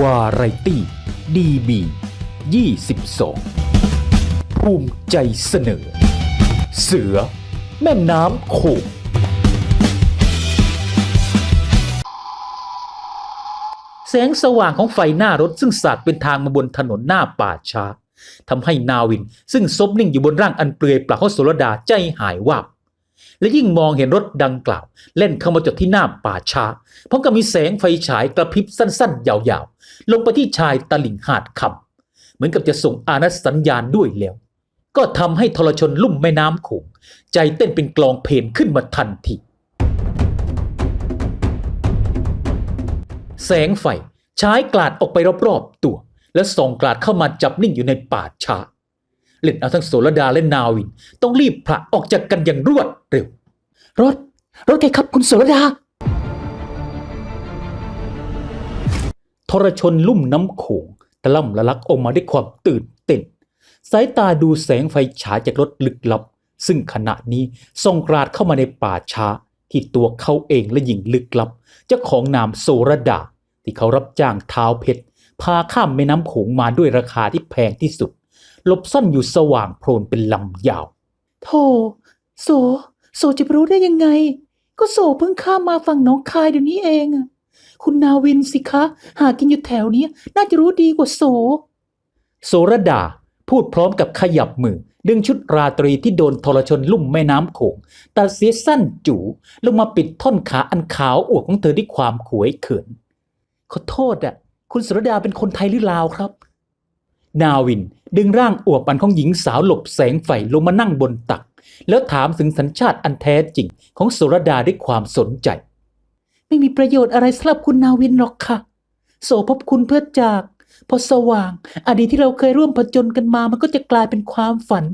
วาไรตี้ดีบี22 ภูมิใจเสนอ เสือ แม่น้ำโขงแสงสว่างของไฟหน้ารถซึ่งสาดเป็นทางมาบนถนนหน้าป่าช้าทำให้นาวินซึ่งซบนิ่งอยู่บนร่างอันเปลือยเปล่าของโสรดาใจหายวับ และยิ่งมองเห็นรถดังกล่าว เล่นเข้ามาจอดที่หน้าป่าช้าพร้อมกับมีแสงไฟฉายกระพริบสั้นๆ ยาวๆ ลงไปที่ชายตะลิ่งหาดคำเหมือนกับจะส่งอานัสสัญญาณด้วยแล้ว ก็ทำให้ทรชนลุ่มแม่น้ำโขงใจเต้นเป็นกลองเพลงขึ้นมาทันทีแสงไฟฉายกลาดออกไปรอบๆตัว และส่องกลาดเข้ามาจับนิ่งอยู่ในป่าช้า เล่นเอาทั้งโสรดาและนาวิน ต้องรีบผละออกจากกันอย่างรวดเร็ว รถ รถใครครับคุณโสรดา ทรชนลุ่มน้ำโขงตะล่ำละลักออกมาด้วยความตื่นเต้น สายตาดูแสงไฟฉายจากรถลึกลับ ซึ่งขณะนี้ส่องกราดเข้ามาในป่าช้า ที่ตัวเขาเองและหญิงลึกลับ เจ้าของนามโสรดา ที่เขารับจ้างเท้าเพชรพาข้ามแม่น้ำโขงมาด้วยราคาที่แพงที่สุด หลบซ่อนอยู่สว่างโพลนเป็นลำยาวโธ่โสโสจะไปรู้ได้ยังไง ก็โสเพิ่งข้ามมาฝั่งหน้องคายเดี๋ยวนี้เองอะคุณนาวินสิคะ หากินอยู่แถวเนี้ยน่าจะรู้ดีกว่าโสโสรดาพูดพร้อมกับขยับมือ ดึงชุดราตรีที่โดนทรชนลุ่มแม่น้ำโขงตัดเสียสั้นจูลงมาปิดท่อนขาอันขาวอวบของเธอด้วยความขวยเขิน ขอโทษอะคุณโสรดาเป็นคนไทยหรือลาวครับ นาวินดึงร่างอวบอันของหญิงสาวหลบแสงไฟลงมานั่งบนตัก แล้วถามถึงสัญชาติอันแท้จริงของโสรดาด้วยความสนใจ ไม่มีประโยชน์อะไรสำหรับคุณนาวินหรอกค่ะ โสพบคุณเพื่อจาก พอสว่าง อดีตที่เราเคยร่วมผจญกันมามันก็จะกลายเป็นความฝัน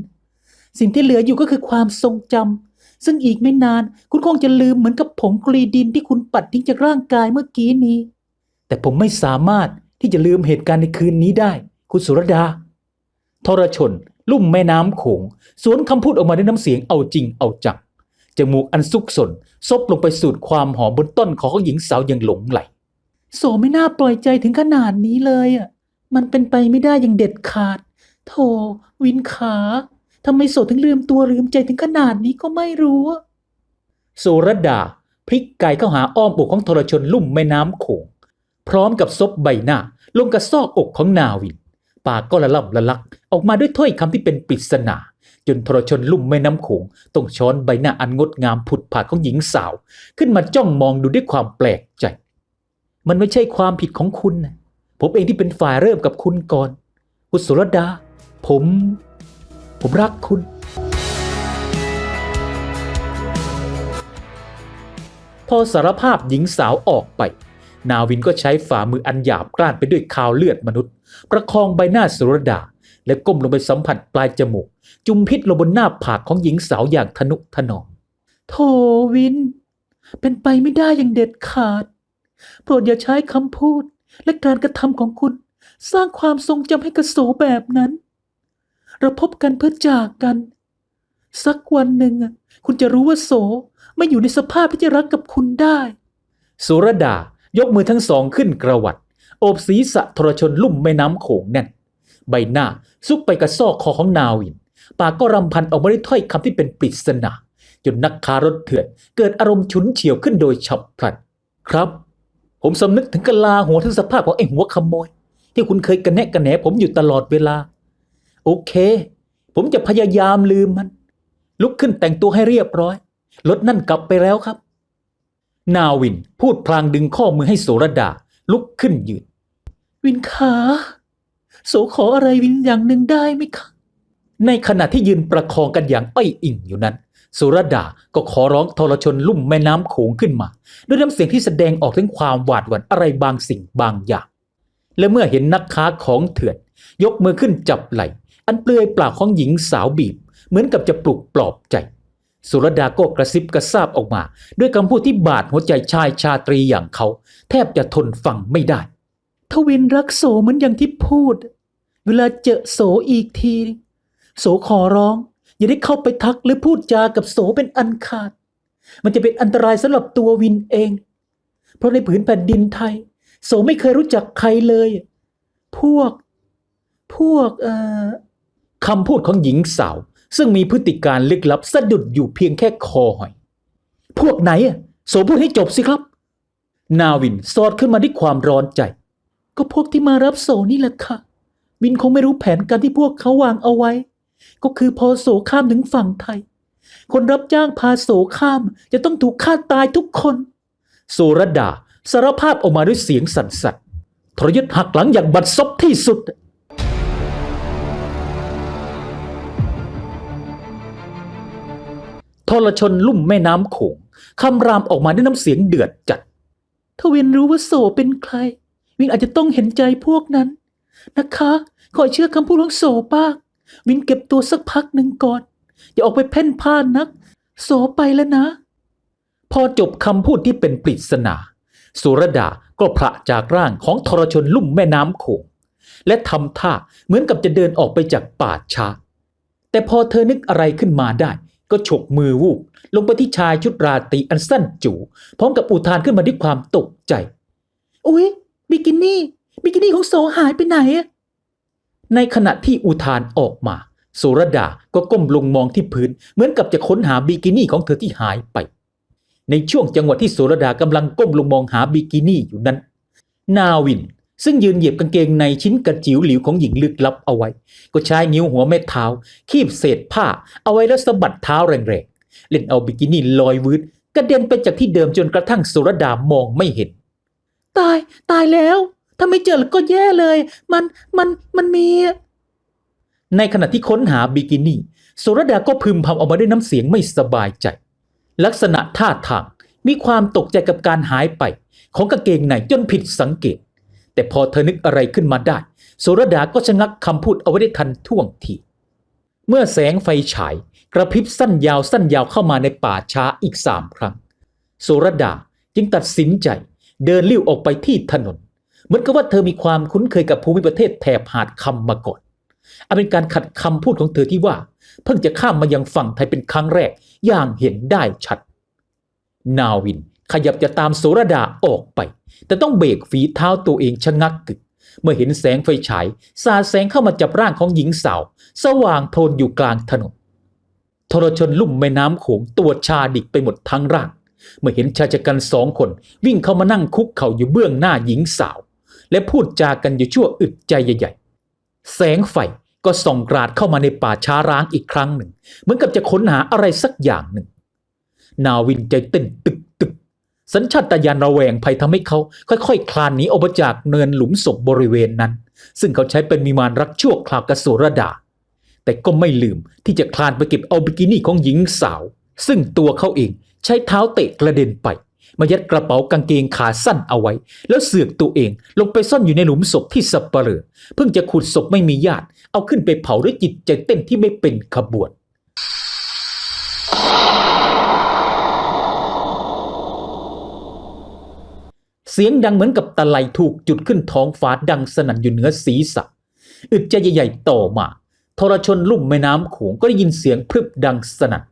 สิ่งที่เหลืออยู่ก็คือความทรงจำซึ่งอีกไม่นานคุณคงจะลืมเหมือนกับผงกรีดินที่คุณปัดทิ้งจากร่างกายเมื่อกี้นี้ แต่ผมไม่สามารถที่จะลืมเหตุการณ์ในคืนนี้ได้ คุณสุรดา ทรชน ลุ่มแม่น้ำโขง สวนคำพูดออกมาด้วยน้ำเสียงเอาจริงเอาจังจมูกอันซุกสน ซบลงไปสูดความหอมบนต้นของหญิงสาวอย่างหลงไหล โสไม่น่าปล่อยใจถึงขนาดนี้เลยอะ มันเป็นไปไม่ได้อย่างเด็ดขาด โธวินขาทำไมโสถึงลืมตัวลืมใจถึงขนาดนี้ก็ไม่รู้โสรดาพลิกกายเข้าหาอ้อมอกของทรชนลุ่มแม่น้ำโขง พร้อมกับซบใบหน้า ลงกระซอกอกของนาวิน ปากก็ละล่ำละลัก ออกมาด้วยถ้อยคำที่เป็นปริศนา จนทรชนลุ่มแม่น้ำโขงต้องช้อนใบหน้าอันงดงามผุดผาดของหญิงสาว ขึ้นมาจ้องมองดูด้วยความแปลกใจ มันไม่ใช่ความผิดของคุณนะผมเองที่เป็นฝ่ายเริ่มกับคุณก่อน คุณสุรดา ผม ผมรักคุณ พอสารภาพหญิงสาวออกไป นาวินก็ใช้ฝ่ามืออันหยาบกร้านไปด้วยคาวเลือดมนุษย์ ประคองใบหน้าสุรดา และก้มลงไปสัมผัสปลายจมูก จุมพิษลงบนหน้าผากของหญิงสาวอย่างทนุถนอมโธ่วิน เป็นไปไม่ได้อย่างเด็ดขาด โปรดอย่าใช้คำพูด และการกระทำของคุณ สร้างความทรงจำให้กระโสแบบนั้น เราพบกันเพื่อจากกัน สักวันหนึ่งอะคุณจะรู้ว่าโสไม่อยู่ในสภาพที่จะรักกับคุณได้สุรดายกมือทั้งสองขึ้นกระวัดโอบศีรษะทรชนลุ่มแม่น้ำโขงแน่น ใบหน้า ซุกไปกระซอกคอของนาวิน ปากก็รำพันออกมาด้วยถ้อยคำที่เป็นปริศนาจนนักค้ารถเถื่อน เกิดอารมณ์ฉุนเฉียวขึ้นโดยฉับพลัน ครับ ผมสำนึกถึงกะลาหัวถึงสภาพของไอ้หัวขโมย ที่คุณเคยกระแนะกระแหนผมอยู่ตลอดเวลา โอเค ผมจะพยายามลืมมัน ลุกขึ้นแต่งตัวให้เรียบร้อยรถนั่นกลับไปแล้วครับ นาวินพูดพลางดึงข้อมือให้โสรดา ลุกขึ้นยืน วินขา โสขออะไรวินอย่างหนึ่งได้ไหมคะ ในขณะที่ยืนประคองกันอย่างอ้อยอิ่งอยู่นั้น สุรดาก็ขอร้องทรชนลุ่มแม่น้ำโขงขึ้นมา ด้วยน้ำเสียงที่แสดงออกถึงความหวาดหวั่นอะไรบางสิ่งบางอย่าง และเมื่อเห็นนักค้าของเถื่อน ยกมือขึ้นจับไหล่อันเปลือยเปล่าของหญิงสาวบีบ เหมือนกับจะปลุกปลอบใจ สุรดาก็กระซิบกระซาบออกมา ด้วยคำพูดที่บาดหัวใจชายชาตรีอย่างเขา แทบจะทนฟังไม่ได้ ทวินรักโสเหมือนอย่างที่พูด เวลาเจอโสอีกที โสขอร้อง อย่าได้เข้าไปทักหรือพูดจากับโสเป็นอันขาด มันจะเป็นอันตรายสำหรับตัววินเอง เพราะในผืนแผ่นดินไทย โสไม่เคยรู้จักใครเลย พวก พวกเอ่อคำพูดของหญิงสาว ซึ่งมีพฤติการลึกลับสะดุดอยู่เพียงแค่คอหอย พวกไหนอะโสพูดให้จบสิครับ นาวินสอดขึ้นมาด้วยความร้อนใจ ก็พวกที่มารับโสนี่แหละค่ะวินคงไม่รู้แผนการที่พวกเขาวางเอาไว้ ก็คือพอโสข้ามถึงฝั่งไทย คนรับจ้างพาโสข้ามจะต้องถูกฆ่าตายทุกคนสุรดาสารภาพออกมาด้วยเสียงสั่นสัตย์ทรยศหักหลังอย่างบัดซบที่สุดทรชนลุ่มแม่น้ำโขงคำรามออกมาด้วยน้ำเสียงเดือดจัดถ้าวินรู้ว่าโสเป็นใคร วินอาจจะต้องเห็นใจพวกนั้น นะคะขอเชื่อคำพูดของโสบ้างวินเก็บตัวสักพักหนึ่งก่อน อย่าออกไปเพ่นพ่านนัก โสไปแล้วนะ พอจบคำพูดที่เป็นปริศนา สุรดาก็พระจากร่างของทรชนลุ่มแม่น้ำโขงและทำท่าเหมือนกับจะเดินออกไปจากป่าช้า แต่พอเธอนึกอะไรขึ้นมาได้ ก็ฉกมือวูบลงไปที่ชายชุดราตรีอันสั้นจูพร้อมกับอุทานขึ้นมาด้วยความตกใจ อุ๊ย บิกินี่บิกินี่ของโสหายไปไหนอะในขณะที่อุทานออกมาสุรดาก็ก้มลงมองที่พื้น เหมือนกับจะค้นหาบิกินี่ของเธอที่หายไป ในช่วงจังหวะที่สุรดากำลังก้มลงมองหาบิกินี่อยู่นั้น นาวินซึ่งยืนเหยียบกางเกงในชิ้นกระจิ๋วหลิวของหญิงลึกลับเอาไว้ ก็ใช้นิ้วหัวแม่เท้า คีบเศษผ้า เอาไว้แล้วสะบัดเท้าแรงๆ เล่นเอาบิกินี่ลอยวืดกระเด็นไปจากที่เดิมจนกระทั่งสุรดามองไม่เห็น ตาย ตายแล้ว ถ้าไม่เจอแล้วก็แย่เลย มันมันมันมี ในขณะที่ค้นหาบิกินี่สุรดาก็พึมพำออกมาด้วยน้ำเสียงไม่สบายใจ ลักษณะท่าทางมีความตกใจกับการหายไป ของกางเกงในจนผิดสังเกต แต่พอเธอนึกอะไรขึ้นมาได้สุรดาก็ชะงักคำพูดเอาไว้ได้ทันท่วงทีเมื่อแสงไฟฉายกระพริบสั้นยาวสั้นยาวเข้ามาในป่าช้าอีกสามครั้งสุรดาจึงตัดสินใจ เดินลิ้วออกไปที่ถนน เหมือนกับว่าเธอมีความคุ้นเคยกับภูมิประเทศแถบหาดคำมาก่อนอันเป็นการขัดคำพูดของเธอที่ว่า เพิ่งจะข้ามมายังฝั่งไทยเป็นครั้งแรกอย่างเห็นได้ชัด นาวินขยับจะตามโสรดาออกไป แต่ต้องเบรกฝีเท้าตัวเองชะงักกึก เมื่อเห็นแสงไฟฉาย สาดแสงเข้ามาจับร่างของหญิงสาว สว่างโทนอยู่กลางถนนทรชนลุ่มแม่น้ำโขงตัวชาดิกไปหมดทั้งร่าง เมื่อเห็นชายชะกันสองคน วิ่งเข้ามานั่งคุกเข่าอยู่เบื้องหน้าหญิงสาว และพูดจากันอยู่ชั่วอึดใจใหญ่ ๆ แสงไฟก็ส่องกราดเข้ามาในป่าช้าร้างอีกครั้งหนึ่ง เหมือนกับจะค้นหาอะไรสักอย่างหนึ่ง นาวินใจเต้นตึกตึกสัญชาตญาณระแวงภัยทำให้เขา ค่อยๆคลานหนีออกมาจากเนินหลุมศพบริเวณนั้น ซึ่งเขาใช้เป็นมีมานรักชั่วคราวกบสุรดา แต่ก็ไม่ลืมที่จะคลานไปเก็บเอาบิกินี่ของหญิงสาว ซึ่งตัวเขาเอง ใช้เท้าเตะกระเด็นไป มายัดกระเป๋ากางเกงขาสั้นเอาไว้ แล้วเสือกตัวเองลงไปซ่อนอยู่ในหลุมศพที่สับเปลือเพิ่งจะขุดศพไม่มีญาติ เอาขึ้นไปเผาด้วยจิตใจเต้นที่ไม่เป็นขบวนเสียงดังเหมือนกับตะไลถูกจุดขึ้นท้องฟ้าดังสนั่นอยู่เหนือศีรษะ อึดใจใหญ่ๆต่อมา ทรชนลุ่มแม่น้ำโขงก็ได้ยินเสียงพรึบดังสนั่น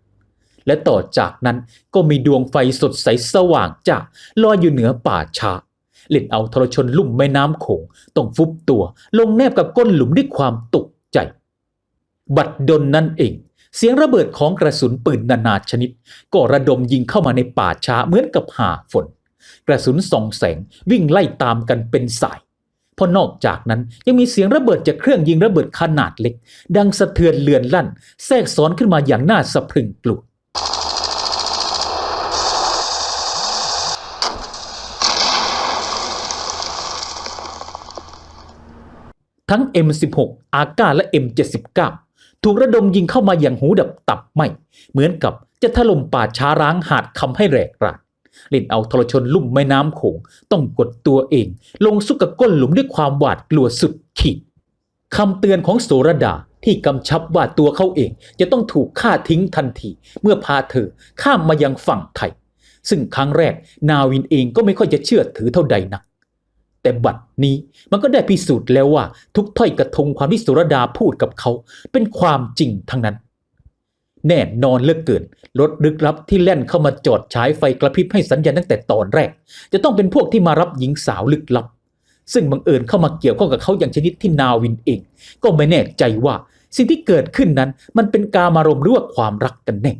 และต่อจากนั้นก็มีดวงไฟสดใสสว่างจ้าลอยอยู่เหนือป่าช้าเล่นเอาทรชนลุ่มแม่น้ำโขงต้องฟุบตัว ลงแนบกับก้นหลุมด้วยความตกใจ บัดดลนั่นเอง เสียงระเบิดของกระสุนปืนนานาชนิด ก็ระดมยิงเข้ามาในป่าช้าเหมือนกับหาฝน กระสุนส่องแสงวิ่งไล่ตามกันเป็นสายเพราะนอกจากนั้นยังมีเสียงระเบิดจากเครื่องยิงระเบิดขนาดเล็ก ดังสะเทือนเลือนลั่น แทรกซ้อนขึ้นมาอย่างน่าสะพรึงกลัว ทั้ง M16 อาก้าและ M79 ถูกระดมยิงเข้ามาอย่างหูดับตับไหมเหมือนกับจะถล่มป่าช้าร้างหาดคำให้แหลกรานเล่นเอาทรชนลุ่มแม่น้ำโขงต้องกดตัวเอง ลงสุกกับก้นหลุมด้วยความหวาดกลัวสุดขีดคำเตือนของโสรดา ที่กำชับว่าตัวเขาเองจะต้องถูกฆ่าทิ้งทันที เมื่อพาเธอข้ามมายังฝั่งไทย ซึ่งครั้งแรกนาวินเองก็ไม่ค่อยจะเชื่อถือเท่าใดนัก แต่บัดนี้มันก็ได้พิสูจน์แล้วว่าทุกถ้อยกระทงความที่สุรดาพูดกับเขาเป็นความจริงทั้งนั้น แน่นอนเลือเกินรถลึกลับที่แล่นเข้ามาจอดฉายไฟกระพริบให้สัญญาณตั้งแต่ตอนแรก จะต้องเป็นพวกที่มารับหญิงสาวลึกลับ ซึ่งบังเอิญเข้ามาเกี่ยวข้องกับเขาอย่างชนิดที่นาวินเอง ก็ไม่แน่ใจว่าสิ่งที่เกิดขึ้นนั้นมันเป็นกามารมณ์หรือว่าความรักกันแน่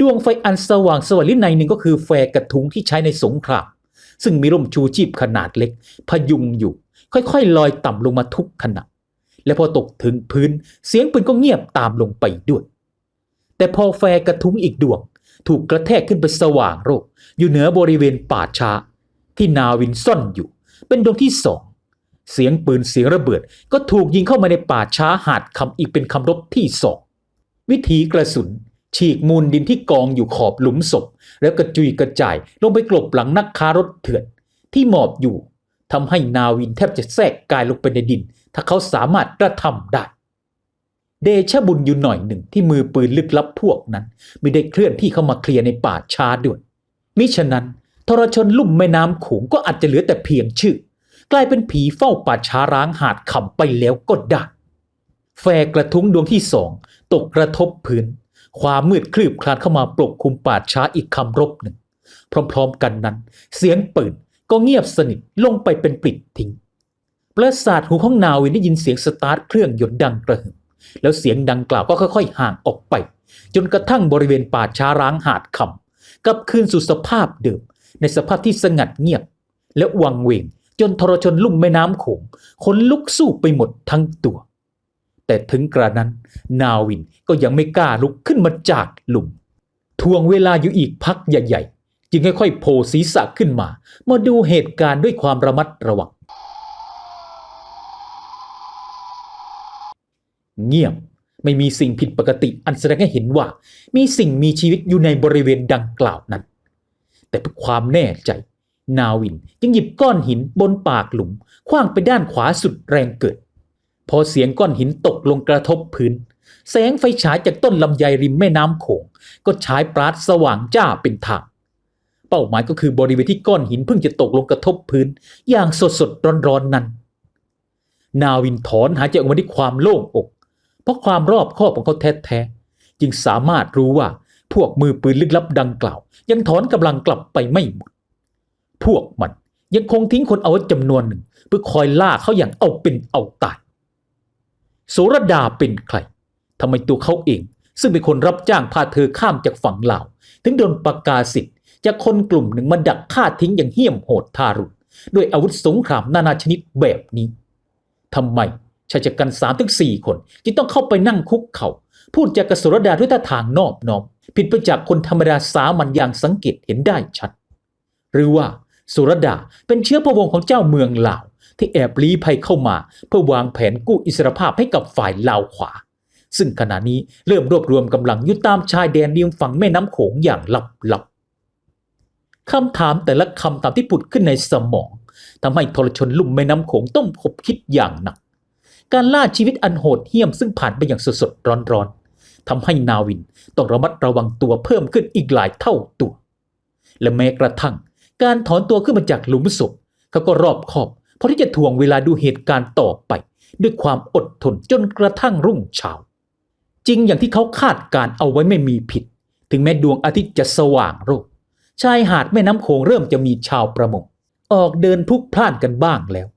ดวงไฟอันสว่างสวัยลิในหนึ่งก็คือแฟกระทุงที่ใช้ในสงครามซึ่งมีร่มชูชีพขนาดเล็ก พยุงอยู่ ค่อยๆ ลอยต่ำลงมาทุกขณะ และพอตกถึงพื้นเสียงปืนก็เงียบตามลงไปด้วย แต่พอแฟกระทุงอีกดวง ถูกกระแทกขึ้นไปสว่างโรคอยู่เหนือบริเวณป่าช้าที่นาวินซ่อนอยู่ เป็นดวงที่สองเสียงปืนเสียงระเบิด ก็ถูกยิงเข้ามาในป่าช้าหาดคำอีกเป็นคำรบที่สองวิถีกระสุน ฉีกมูลดินที่กองอยู่ขอบหลุมศพ แล้วกระจุยกระจายลงไปกลบหลังนักค้ารถเถื่อน ที่หมอบอยู่ทำให้นาวินแทบจะแทรกกายลงไปในดิน ถ้าเขาสามารถกระทำได้ เดชบุญอยู่หน่อยหนึ่งที่มือปืนลึกลับพวกนั้น ไม่ได้เคลื่อนที่เข้ามาเคลียร์ในป่าช้าด้วยมิฉะนั้น ทรชนลุ่มแม่น้ำโขงก็อาจจะเหลือแต่เพียงชื่อ กลายเป็นผีเฝ้าป่าช้าร้างหาดขำไปแล้วก็ได้แฟกระทุ้งดวงที่สองตกกระทบพื้น ความมืดคลืบคลานเข้ามาปกคลุมป่าช้าอีกคำรบหนึ่ง พร้อมๆกันนั้น เสียงปืนก็เงียบสนิทลงไปเป็นปลิดทิ้งประสาทหูของนาวินได้ยินเสียงสตาร์ทเครื่องยนต์ดังกระหึ่มแล้วเสียงดังกล่าวก็ค่อยๆ ห่างออกไป จนกระทั่งบริเวณป่าช้าร้างหาดคำกลับคืนสู่สภาพเดิม ในสภาพที่สงัดเงียบ และวังเวง จนทรชนลุ่มแม่น้ำโขงขนลุกสู้ไปหมดทั้งตัว แต่ถึงกระนั้น นาวินก็ยังไม่กล้าลุกขึ้นมาจากหลุม ทวงเวลาอยู่อีกพักใหญ่ๆ จึงค่อยๆโผล่ศีรษะขึ้นมา มาดูเหตุการณ์ด้วยความระมัดระวัง เงียบไม่มีสิ่งผิดปกติอันแสดงให้เห็นว่า มีสิ่งมีชีวิตอยู่ในบริเวณดังกล่าวนั้น แต่เพื่อความแน่ใจ นาวินจึงหยิบก้อนหินบนปากหลุมคว้างไปด้านขวาสุดแรงเกิด พอเสียงก้อนหินตกลงกระทบพื้น แสงไฟฉายจากต้นลำไยริมแม่น้ำโขงก็ฉายปราดสว่างจ้าเป็นทางเป้าหมายก็คือบริเวณที่ก้อนหินเพิ่งจะตกลงกระทบพื้น อย่างสดสดร้อนร้อนๆนั้น นาวินถอนหายใจออกมาด้วยความโล่งอก เพราะความรอบคอบของเขาแท้ๆจึงสามารถรู้ว่า พวกมือปืนลึกลับดังกล่าว ยังถอนกำลังกลับไปไม่หมด พวกมันยังคงทิ้งคนเอาไว้จำนวนหนึ่ง เพื่อคอยล่าเขาอย่างเอาเป็นเอาตายโสรดาเป็นใครทำไมตัวเขาเอง ซึ่งเป็นคนรับจ้างพาเธอข้ามจากฝั่งลาว ถึงโดนประกาศสิทธิ์จากคนกลุ่มหนึ่งมาดักฆ่าทิ้งอย่างเหี้ยมโหดทารุณด้วยอาวุธสงครามนานาชนิดแบบนี้ทำไม ชายชะกันสามถึงสี่คนจึงต้องเข้าไปนั่งคุกเขา่าพูดจากกสุรดาด้วยท่าทางนอบน้อม ผิดไปจากคนธรรมดาสามัญอย่างสังเกตเห็นได้ชัด หรือว่าสุรดาเป็นเชื้อพระวงศ์ของเจ้าเมืองลาว ที่แอบลี้ภัยเข้ามา เพื่อวางแผนกู้อิสรภาพให้กับฝ่ายลาวขวา ซึ่งขณะนี้เริ่มรวบรวมกำลังอยู่ตามชายแดนริมฝั่งแม่น้ำโขงอย่างลับๆคำถามแต่ละคำตามที่ผุดขึ้นในสมองทำให้ทรชนลุ่มแม่น้ำโขงต้องคบคิดอย่างหนัก การล่าชีวิตอันโหดเหี้ยมซึ่งผ่านไปอย่างสดๆร้อนๆทำให้นาวินต้องระมัดระวังตัวเพิ่มขึ้นอีกหลายเท่าตัว และแม้กระทั่ง การถอนตัวขึ้นมาจากหลุมศพเขาก็รอบคอบเพราะที่จะทวงเวลาดูเหตุการณ์ต่อไป ด้วยความอดทนจนกระทั่งรุ่งเช้าจริงอย่างที่เขาคาดการเอาไว้ไม่มีผิด ถึงแม้ดวงอาทิตย์จะสว่างโรคชายหาดแม่น้ำโขงเริ่มจะมีชาวประมง ออกเดินพลุกพล่านกันบ้างแล้ว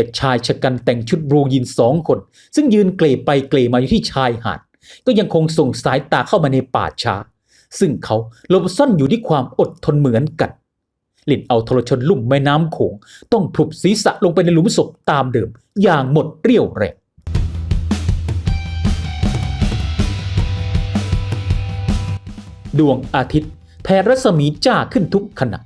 แต่ชายชะกันแต่งชุดบรูยินสองคน ซึ่งยืนเกลไปเกลมาอยู่ที่ชายหาด ก็ยังคงส่งสายตาเข้ามาในป่าช้า ซึ่งเขาหลบซ่อนอยู่ที่ความอดทนเหมือนกันหลินเอาทรชนลุ่มแม่น้ำโขง ต้องพลุบศีรษะลงไปในหลุมศพตามเดิม อย่างหมดเรี่ยวแรงดวงอาทิตย์แผ่รัศมีจ้าขึ้นทุกขณะ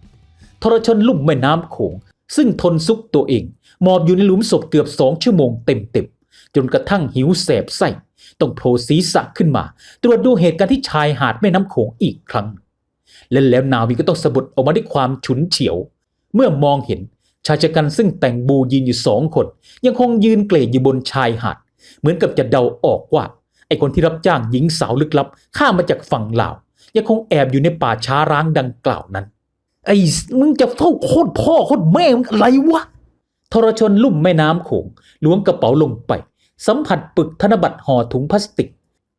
ทรชนลุ่มแม่น้ำโขง ซึ่งทนซุกตัวเอง มอบอยู่ในหลุมศพเกือบสองชั่วโมงเต็มๆจนกระทั่งหิวแสบไส้ต้องโผล่ศีรษะขึ้นมา ตรวจดูเหตุการณ์ที่ชายหาดแม่น้ำโขงอีกครั้ง และแล้วนาวินก็ต้องสะบัดออกมาด้วยความฉุนเฉียว เมื่อมองเห็นชายชะกันซึ่งแต่งบูยืนอยู่สองคน ยังคงยืนเกลดอยู่บนชายหาด เหมือนกับจะเดาออกว่า ไอคนที่รับจ้างหญิงสาวลึกลับ ข้ามมาจากฝั่งลาวยังคงแอบอยู่ในป่าช้าร้างดังกล่าวนั้น ไอ้มึงจะเท่าโคตรพ่อโคตรแม่มึงอะไรวะ ทรชนลุ่มแม่น้ำโขงล้วงกระเป๋าลงไป สัมผัสปึกธนบัตรห่อถุงพลาสติก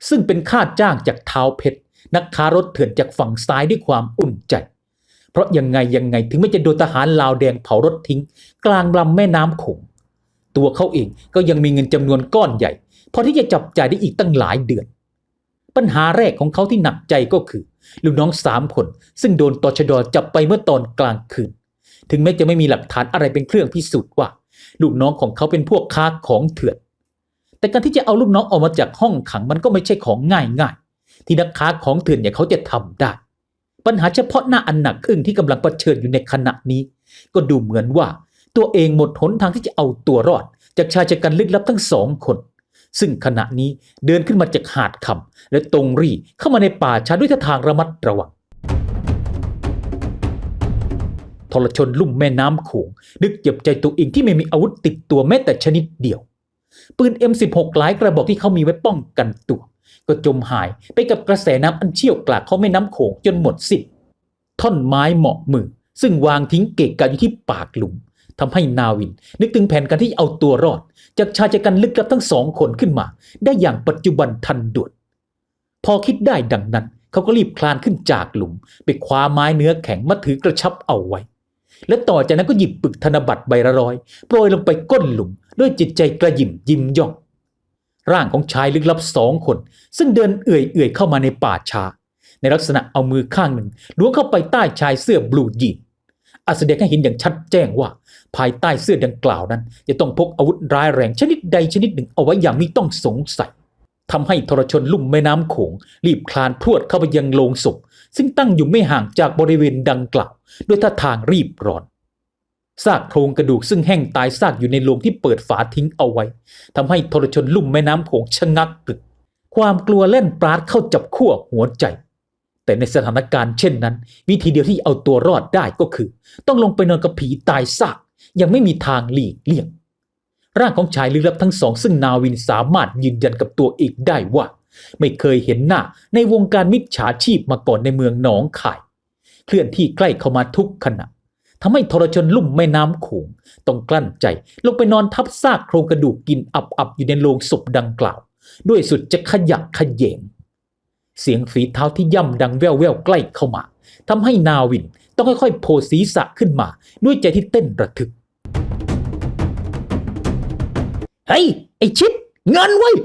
ซึ่งเป็นค่าจ้างจากเท้าเพชร นักค้ารถเถื่อนจากฝั่งซ้ายด้วยความอุ่นใจ เพราะยังไงยังไงถึงไม่จะโดนทหารลาวแดงเผารถทิ้ง กลางลำแม่น้ำโขงตัวเขาเองก็ยังมีเงินจำนวนก้อนใหญ่พอที่จะจับจ่ายได้อีกตั้งหลายเดือน ปัญหาแรกของเขาที่หนักใจก็คือลูกน้องสามคน ซึ่งโดนตชดจับไปเมื่อตอนกลางคืน ถึงแม้จะไม่มีหลักฐานอะไรเป็นเครื่องพิสูจน์ว่า ลูกน้องของเขาเป็นพวกค้าของเถื่อน แต่การที่จะเอาลูกน้องออกมาจากห้องขังมันก็ไม่ใช่ของง่ายง่ายๆที่นักค้าของเถื่อนอย่างเขาจะทำได้ ปัญหาเฉพาะหน้าอันหนักอึ้งที่กำลังเผชิญอยู่ในขณะนี้ ก็ดูเหมือนว่าตัวเองหมดหนทางที่จะเอาตัวรอด จากชายชะกันลึกลับทั้งสองคน ซึ่งขณะนี้เดินขึ้นมาจากหาดคำและตรงรีเข้ามาในป่าช้าด้วยท่าทางระมัดระวัง ทรชนลุ่มแม่น้ำโขงนึกเจ็บใจตัวเองที่ไม่มีอาวุธติดตัวแม้แต่ชนิดเดียว ปืน M16 หลายกระบอกที่เขามีไว้ป้องกันตัว ก็จมหายไปกับกระแสน้ำอันเชี่ยวกรากของแม่น้ำโขงจนหมดสิ้นท่อนไม้เหมาะมือ ซึ่งวางทิ้งเกะกะอยู่ที่ปากหลุมทำให้นาวิน นึกถึงแผนการที่เอาตัวรอด จากชายชะกันลึกลับทั้งสองคนขึ้นมา ได้อย่างปัจจุบันทันด่วนพอคิดได้ดังนั้น เขาก็รีบคลานขึ้นจากหลุม ไปคว้าไม้เนื้อแข็งมาถือกระชับเอาไว้ และต่อจากนั้นก็หยิบปึกธนบัตรใบละร้อยโปรยลงไปก้นหลุม ด้วยจิตใจกระยิมยิ้มย่อง ร่างของชายลึกลับสองคน ซึ่งเดินเอื่อยเอื่อยๆเข้ามาในป่าช้าในลักษณะเอามือข้างหนึ่งล้วงเข้าไปใต้ชายเสื้อบลูยีนอาจแสดงให้เห็นอย่างชัดแจ้งว่า ภายใต้เสื้อดังกล่าวนั้น จะต้องพกอาวุธร้ายแรงชนิดใดชนิดหนึ่งเอาไว้อย่างไม่ต้องสงสัยทำให้ทรชนลุ่มแม่น้ำโขงรีบคลานพรวดเข้าไปยังโลงศพ ซึ่งตั้งอยู่ไม่ห่างจากบริเวณดังกล่าว ด้วยท่าทางรีบร้อนซากโครงกระดูกซึ่งแห้งตายซากอยู่ในโลงที่เปิดฝาทิ้งเอาไว้ทำให้ทรชนลุ่มแม่น้ำโขงชะงักกึก ความกลัวเล่นปราดเข้าจับขั้วหัวใจ แต่ในสถานการณ์เช่นนั้น วิธีเดียวที่เอาตัวรอดได้ก็คือ ต้องลงไปนอนกับผีตายซาก ยังไม่มีทางหลีกเลี่ยง ร่างของชายลึกลับทั้งสอง ซึ่งนาวินสามารถยืนยันกับตัวเองได้ว่า ไม่เคยเห็นหน้าในวงการมิจฉาชีพมาก่อนในเมืองหนองคาย เคลื่อนที่ใกล้เข้ามาทุกขณะทำให้ทรชนลุ่มแม่น้ำโขงต้องกลั้นใจลงไปนอนทับซากโครงกระดูกกินอับๆอยู่ในโลงศพดังกล่าว ด้วยสุดจะขยักขยเยงเสียงฝีเท้าที่ย่ำดังแว่วแววใกล้เข้ามาทำให้นาวินต้องค่อยๆโผล่ศีรษะขึ้นมา ด้วยใจที่เต้นระทึกเฮ้ยไอชิดเงินไว้ย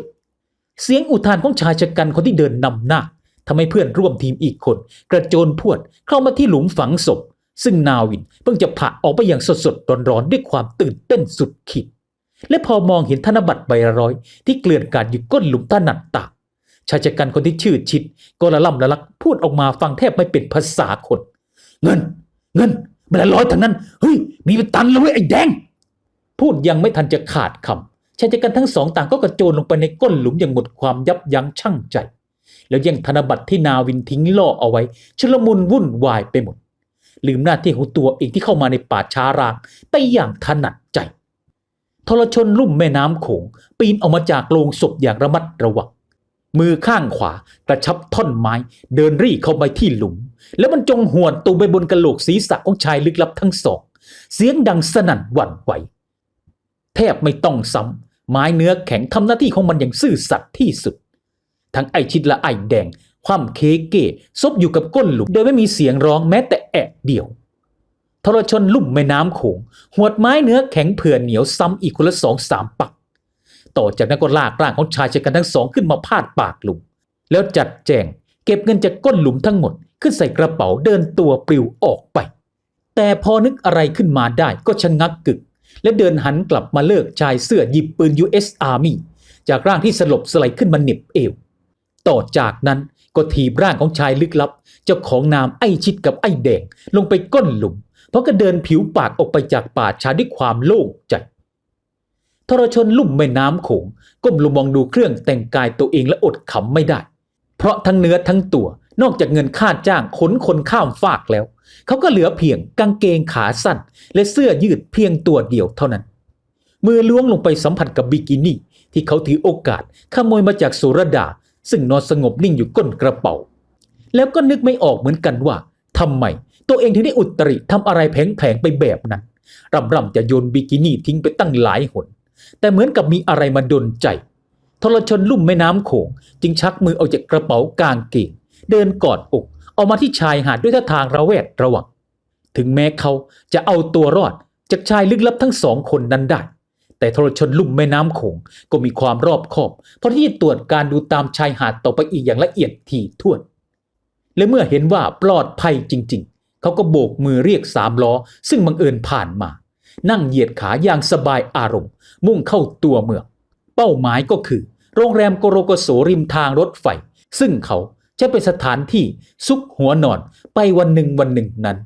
เสียงอุทานของชายชะกันคนที่เดินนำหน้าทำให้เพื่อนร่วมทีมอีกคน กระโจนพวดเข้ามาที่หลุมฝังศพ ซึ่งนาวินเพิ่งจะผ่าออกไปอย่างสดๆร้อนๆด้วยความตื่นเต้นสุดขีดและพอมองเห็นธนบัตรใบละร้อยที่เกลื่อนกาดอยู่ก้นหลุมถนัดตาชายชะกันคนที่ชื่อชิด ก็ละล่ำละลักพูดออกมาฟังแทบไม่เป็นภาษาคน เงิน เงินใบละร้อยทั้งนั้นเฮ้ยมีเป็นตันแล้วเว้ยไอ้แดง พูดยังไม่ทันจะขาดคำ ชายชะกันทั้งสองต่างก็กระโจนลงไปในก้นหลุมอย่างหมดความยับยั้งชั่งใจ แล้วย่งธนบัตรที่นาวินทิ้งล่อเอาไว้ ชุลมุนวุ่นวายไปหมด ลืมหน้าที่ของตัวเองที่เข้ามาในป่าช้ารางไปอย่างถนัดใจทรชนลุ่มแม่น้ำโขง ปีนออกมาจากโลงศพอย่างระมัดระวังมือข้างขวากระชับท่อนไม้ เดินรี่เข้าไปที่หลุม แล้วมันจงหวนตูไปบนกระโหลกศีรษะของชายลึกลับทั้งสอง เสียงดังสนั่นหวั่นไหว แทบไม่ต้องซ้ำ ไม้เนื้อแข็งทำหน้าที่ของมันอย่างซื่อสัตย์ที่สุด ทั้งไอชิดและไอแดง ความเคเก้ซบอยู่กับก้นหลุมโดยไม่มีเสียงร้องแม้แต่แอะเดียวทรชนลุ่มแม่น้ำโขงหวดไม้เนื้อแข็งเผื่อเหนียวซ้ำอีกคนละสองสามปัก ต่อจากนั้นก็ลากร่างของชายชะกันทั้งสองขึ้นมาพาดปากหลุม แล้วจัดแจงเก็บเงินจากก้นหลุมทั้งหมด ขึ้นใส่กระเป๋าเดินตัวปลิวออกไป แต่พอนึกอะไรขึ้นมาได้ก็ชะงักกึก และเดินหันกลับมาเลิกชายเสื้อหยิบปืน US Army จากร่างที่สลบสไลด์ขึ้นมาเหน็บเอว ต่อจากนั้นก็ถีบร่างของชายลึกลับ เจ้าของนามไอชิดกับไอแดงลงไปก้นหลุม เพราะก็เดินผิวปากออกไปจากป่าชาด้วยความโล่งใจทรชนลุ่มแม่น้ำโขงก้มลงมองดูเครื่องแต่งกายตัวเองและอดขำไม่ได้ เพราะทั้งเนื้อทั้งตัว นอกจากเงินค่าจ้างขนคนข้ามฟากแล้ว เขาก็เหลือเพียงกางเกงขาสั้น และเสื้อยืดเพียงตัวเดียวเท่านั้น มือล้วงลงไปสัมผัสกับบิกินี่ ที่เขาถือโอกาสขโมยมาจากสุรดา ซึ่งนอนสงบนิ่งอยู่ก้นกระเป๋า แล้วก็นึกไม่ออกเหมือนกันว่าทำไมตัวเองถึงได้อุตริทำอะไรแผลงๆไปแบบนั้นร่ำร่ำจะโยนบิกินี่ทิ้งไปตั้งหลายหน แต่เหมือนกับมีอะไรมาดนใจทรชนลุ่มแม่น้ำโขงจึงชักมือออกจากกระเป๋ากางเกง เดินกอดอกออกมาที่ชายหาดด้วยท่าทางระแวดระวัง ถึงแม้เขาจะเอาตัวรอดจากชายลึกลับทั้งสองคนนั้นได้ แต่ทรชนลุ่มแม่น้ำโขงก็มีความรอบคอบเพราะที่จะตรวจการดูตามชายหาดต่อไปอีกอย่างละเอียดถี่ถ้วน และเมื่อเห็นว่าปลอดภัยจริง ๆ เขาก็โบกมือเรียกสามล้อ ซึ่งบังเอิญผ่านมา นั่งเหยียดขาอย่างสบายอารมณ์ มุ่งเข้าตัวเมือง เป้าหมายก็คือ โรงแรมโกโรโกโสริมทางรถไฟซึ่งเขา จะเป็นสถานที่ซุกหัวนอนไปวันหนึ่งวันหนึ่งนั้น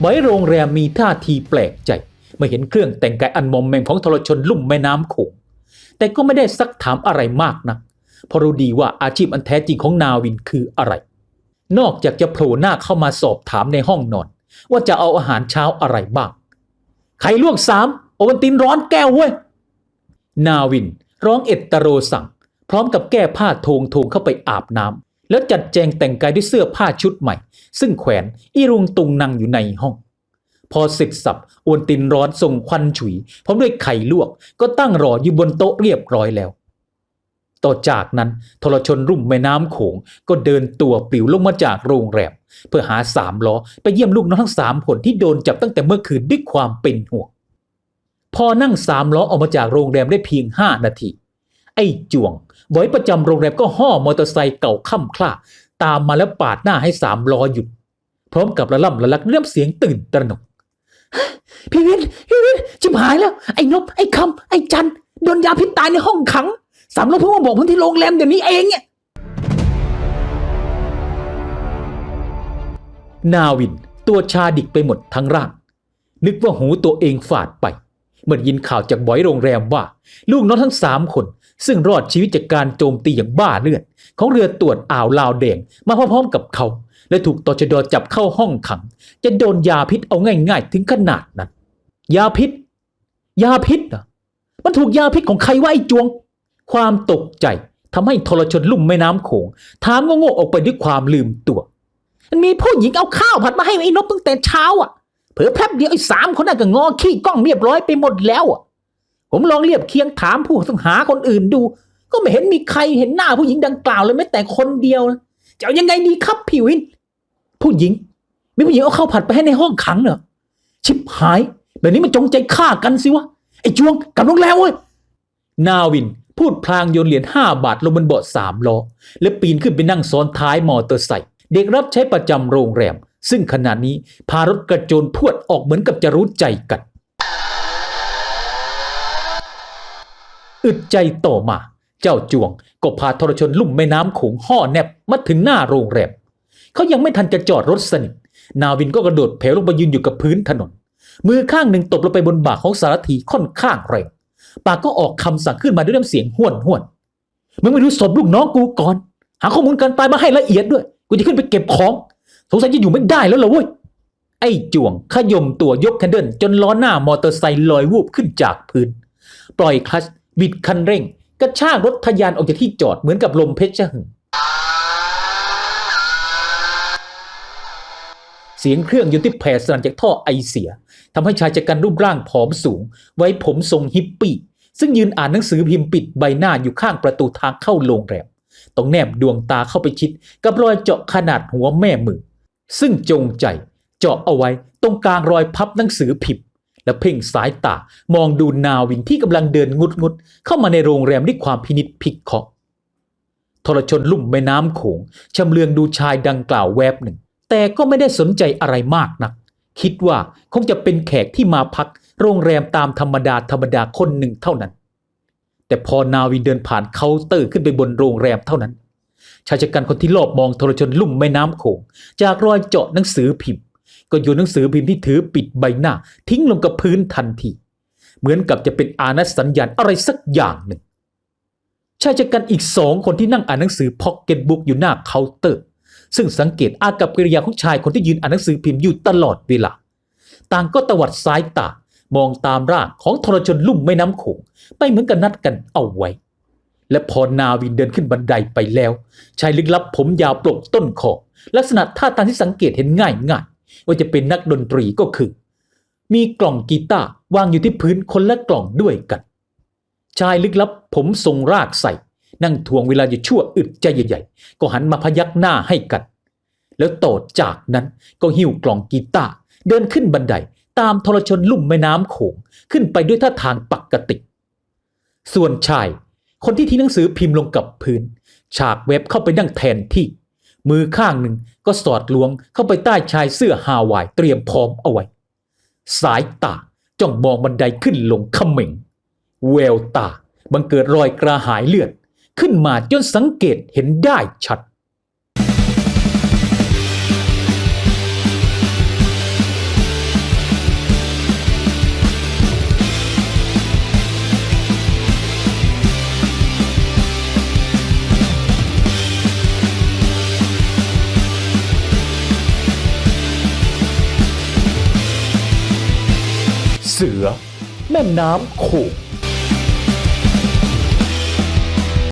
ไว้โรงแรมมีท่าทีแปลกใจเมื่อเห็นเครื่องแต่งกายอันมอมแมมของทรชนลุ่มแม่น้ำโขงแต่ก็ไม่ได้ซักถามอะไรมากนักเพราะรู้ดีว่าอาชีพอันแท้จริงของนาวินคืออะไร นอกจากจะโผล่หน้าเข้ามาสอบถามในห้องนอน ว่าจะเอาอาหารเช้าอะไรบ้าง ไข่ลวกสามโอวันตินร้อนแก้วเว้ย นาวิน ร้องเอตโตโรสั่ง พร้อมกับแก้ผ้าโทงทงเข้าไปอาบน้ำแล้วจัดแจงแต่งกายด้วยเสื้อผ้าชุดใหม่ ซึ่งแขวนอีรุงตุงนังอยู่ในห้อง พอเสร็จสับอวนตินร้อนส่งควันฉุย พร้อมด้วยไข่ลวก ก็ตั้งรออยู่บนโต๊ะเรียบร้อยแล้ว ต่อจากนั้นทรชนรุ่มแม่น้ำโขงก็เดินตัวปลิวลงมาจากโรงแรมเพื่อหาสามล้อไปเยี่ยมลูกน้องทั้งสามคนที่โดนจับตั้งแต่เมื่อคืนด้วยความเป็นห่วง พอนั่งสามล้อออกมาจากโรงแรมได้เพียงห้านาที ไอ้จวงบอยประจำโรงแรมก็ห่อมอเตอร์ไซค์เก่าค่ำคล้าตามมาแล้วปาดหน้าให้สามล้อหยุด พร้อมกับระล่ำระลักเรื่องเสียงตื่นตระหนกพี่วินพี่วินจิบหายแล้ว ไอ้นบไอ้คำไอ้จันโดนยาพิษตายในห้องขังสามล้อเพิ่งมาบอกผมที่โรงแรมเดี๋ยวนี้เองเนี่ยนาวินตัวชาดิกไปหมดทั้งร่าง นึกว่าหูตัวเองฝาดไป เมื่อยินข่าวจากบอยโรงแรมว่า ลูกน้องทั้งสามคน ซึ่งรอดชีวิตจากการโจมตีอย่างบ้าเลือด ของเรือตรวจอ่าวลาวแดงมาพร้อมๆกับเขา และถูกตชดจับเข้าห้องขัง จะโดนยาพิษเอาง่าย ๆ ถึงขนาดนั้น ยาพิษ ยาพิษเหรอมันถูกยาพิษของใครวะไอ้จวง ความตกใจทำให้ทรชนลุ่มแม่น้ำโขงถามโง่ๆออกไปด้วยความลืมตัว มันมีผู้หญิงเอาข้าวผัดมาให้ไอ้นบตั้งแต่เช้าอะ เผลอแป๊บเดียวไอ้สามคนน่ะก็งอขี้กล้องเรียบร้อยไปหมดแล้วอะผมลองเรียบเคียงถามผู้ต้องหาคนอื่นดู ก็ไม่เห็นมีใครเห็นหน้าผู้หญิงดังกล่าวเลยแม้แต่คนเดียวนะจะเอายังไงดีครับพี่วิน ผู้หญิงมีผู้หญิงเอาข้าวผัดไปให้ในห้องขังเหรอชิบหาย แบบนี้มันจงใจฆ่ากันสิวะไอ้จวงกลับโรงแรมเว้ยนาวินพูดพลางโยนเหรียญห้าบาทลงบนเบาะสามล้อ และปีนขึ้นไปนั่งซ้อนท้ายมอเตอร์ไซค์เด็กรับใช้ประจำโรงแรม ซึ่งขณะนี้พารถกระโจนพวดออกเหมือนกับจะรู้ใจกัน อึดใจต่อมา เจ้าจวงก็พาทรชนลุ่มแม่น้ำโขงห่อแนบมาถึงหน้าโรงแรมเขายังไม่ทันจะจอดรถสนิท นาวินก็กระโดดแผลลงไปยืนอยู่กับพื้นถนน มือข้างหนึ่งตบลงไปบนบ่าของสารถีค่อนข้างแรงปากก็ออกคำสั่งขึ้นมาด้วยน้ำเสียงห้วนห้วนมึงไปดูศพลูกน้องกูก่อน หาข้อมูลการตายมาให้ละเอียดด้วย กูจะขึ้นไปเก็บของ สงสัยจะอยู่ไม่ได้แล้วเหรอเว้ยไอ้จวงขยมตัวยกแคนเดิลจนล้อหน้ามอเตอร์ไซค์ลอยวูบขึ้นจากพื้น ปล่อยคลัตช์บิดคันเร่ง กระชากรถทะยานออกจากที่จอดเหมือนกับลมเพชรหึงเสียงเครื่องยนต์ที่แผ่สนั่นจากท่อไอเสียทำให้ชายจัดการรูปร่างผอมสูง ไว้ผมทรงฮิปปี้ ซึ่งยืนอ่านหนังสือพิมพ์ปิดใบหน้าอยู่ข้างประตูทางเข้าโรงแรมต้องแนบดวงตาเข้าไปชิด กับรอยเจาะขนาดหัวแม่มือ ซึ่งจงใจเจาะเอาไว้ตรงกลางรอยพับหนังสือพิมพ์และเพ่งสายตามองดูนาวินที่กำลังเดินงุดงุดๆเข้ามาในโรงแรมด้วยความพินิจพิเคาะทรชนลุ่มแม่น้ำโขงชำเลืองดูชายดังกล่าวแวบหนึ่ง แต่ก็ไม่ได้สนใจอะไรมากนัก คิดว่าคงจะเป็นแขกที่มาพัก โรงแรมตามธรรมดาธรรมดาคนหนึ่งเท่านั้น แต่พอนาวินเดินผ่านเคาน์เตอร์ขึ้นไปบนโรงแรมเท่านั้น ชายชะกันคนที่ลอบมองทรชนลุ่มแม่น้ำโขงจากรอยเจาะหนังสือพิมพ์ ก็โยนหนังสือพิมพ์ที่ถือปิดใบหน้า ทิ้งลงกับพื้นทันที เหมือนกับจะเป็นอานัสัญญาณอะไรสักอย่างหนึ่งชายชะกันอีกสองคนที่นั่งอ่านหนังสือพ็อกเก็ตบุ๊กอยู่หน้าเคาน์เตอร์ ซึ่งสังเกตอากับกิริยาของชายคนที่ยืนอ่านหนังสือพิมพ์อยู่ตลอดเวลา ต่างก็ตวัดสายตามองตามร่างของทรชนลุ่มแม่น้ำโขงไปเหมือนกันนัดกันเอาไว้ และพอนาวินเดินขึ้นบันไดไปแล้วชายลึกลับผมยาวปลกต้นคอลักษณะท่าทางที่สังเกตเห็นง่ายง่ายว่าจะเป็นนักดนตรีก็คือ มีกล่องกีตาร์วางอยู่ที่พื้นคนละกล่องด้วยกัน ชายลึกลับผมทรงรากใส่ นั่งทวงเวลาอยู่ชั่วอึดใจใหญ่ๆ ก็หันมาพยักหน้าให้กัน แล้วต่อจากนั้นก็หิ้วกล่องกีตาร์เดินขึ้นบันไดตามทรชนลุ่มแม่น้ำโขงขึ้นไปด้วยท่าทางปกติ ส่วนชาย คนที่ทิ้งหนังสือพิมพ์ลงกับพื้น ฉากเว็บเข้าไปนั่งแทนที่ มือข้างหนึ่งก็สอดล้วงเข้าไปใต้ชายเสื้อฮาวายเตรียมพร้อมเอาไว้ สายตาจ้องมองบันไดขึ้นลงขม่งแววตาบังเกิดรอยกระหายเลือด ขึ้นมาจนสังเกตเห็นได้ชัด เสือ แม่น้ำโขง